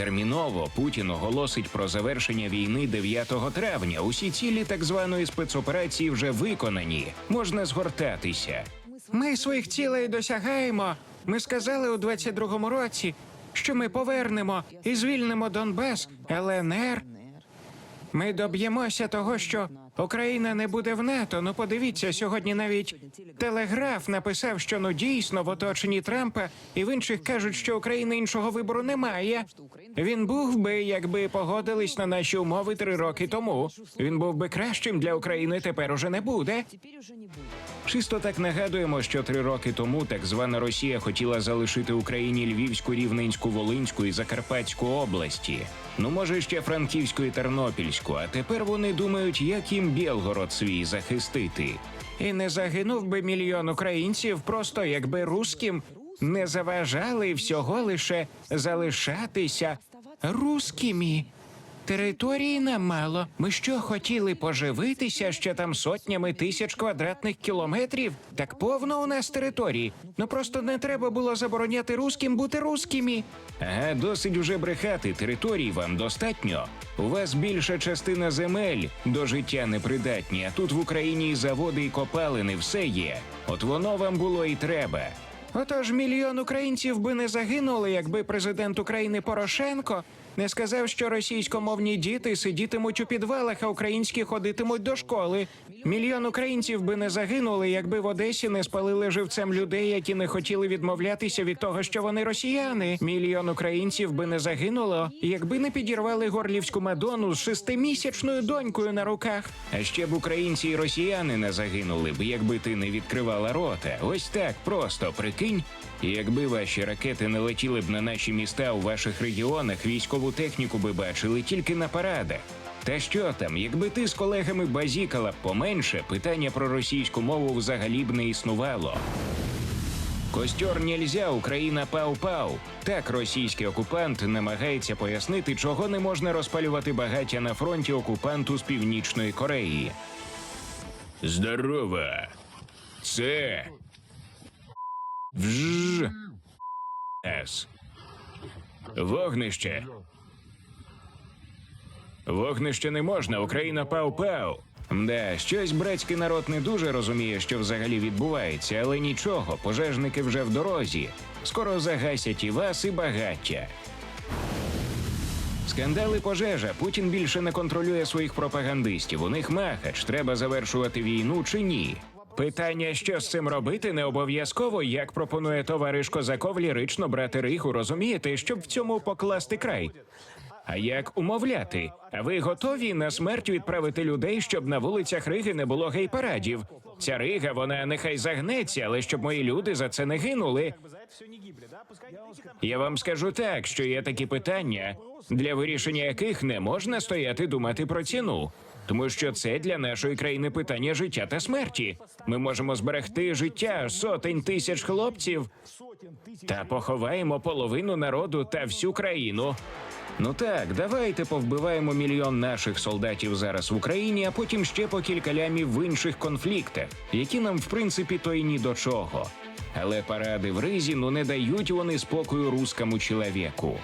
Терміново Путін оголосить про завершення війни 9 травня. Усі цілі так званої спецоперації вже виконані. Можна згортатися. Ми своїх цілей досягаємо. Ми сказали у 22-му році, що ми повернемо і звільнимо Донбас, ЛНР. Ми доб'ємося того, що Україна не буде в НАТО. Ну подивіться, сьогодні навіть телеграф написав, що ну дійсно в оточенні Трампа і в інших кажуть, що України іншого вибору немає. Він був би, якби погодились на наші умови три роки тому. Він був би кращим для України. Тепер уже не буде. Чисто так нагадуємо, що три роки тому так звана Росія хотіла залишити Україні Львівську, Рівненську, Волинську і Закарпатську області. Ну може ще Франківську і Тернопільську. А тепер вони думають, як їм Білгород свій захистити. І не загинув би мільйон українців, просто якби русським не заважали всього лише залишатися русскими. Території нам мало. Ми що хотіли поживитися ще там сотнями тисяч квадратних кілометрів? Так повно у нас території. Ну просто не треба було забороняти русським бути русскими. Ага, досить уже брехати. Територій вам достатньо. У вас більша частина земель до життя непридатні, а тут в Україні і заводи, і копалини, все є. От воно вам було і треба. Отож, мільйон українців би не загинули, якби президент України Порошенко не сказав, що російськомовні діти сидітимуть у підвалах, а українські ходитимуть до школи. Мільйон українців би не загинули, якби в Одесі не спалили живцем людей, які не хотіли відмовлятися від того, що вони росіяни. Мільйон українців би не загинуло, якби не підірвали горлівську мадону з шестимісячною донькою на руках. А ще б українці і росіяни не загинули б, якби ти не відкривала рота. Ось так просто прикинь. Якби ваші ракети не летіли б на наші міста у ваших регіонах, військову техніку би бачили тільки на парадах. Та що там, якби ти з колегами базікала б поменше, питання про російську мову взагалі б не існувало. Костьор нельзя, Україна пау-пау. Так російський окупант намагається пояснити, чого не можна розпалювати багаття на фронті окупанту з Північної Кореї. Здорово! Це Вж. С. Вогнище. Вогнище не можна, Україна пау-пау. Мда, щось братський народ не дуже розуміє, що взагалі відбувається, але нічого, пожежники вже в дорозі. Скоро загасять і вас, і багаття. Скандали пожежа. Путін більше не контролює своїх пропагандистів. У них махач. Треба завершувати війну чи ні. Питання, що з цим робити, не обов'язково, як пропонує товариш Козаков лірично брати риху, розумієте, щоб в цьому покласти край. А як умовляти? Ви готові на смерть відправити людей, щоб на вулицях Риги не було гей-парадів? Ця Рига, вона нехай загнеться, але щоб мої люди за це не гинули. Я вам скажу так, що є такі питання, для вирішення яких не можна стояти думати про ціну. Тому що це для нашої країни питання життя та смерті. Ми можемо зберегти життя сотень тисяч хлопців та поховаємо половину народу та всю країну. Ну так, давайте повбиваємо мільйон наших солдатів зараз в Україні, а потім ще по кілька лямів в інших конфліктах, які нам в принципі то й ні до чого. Але паради в ризі ну не дають вони спокою рускому чоловіку.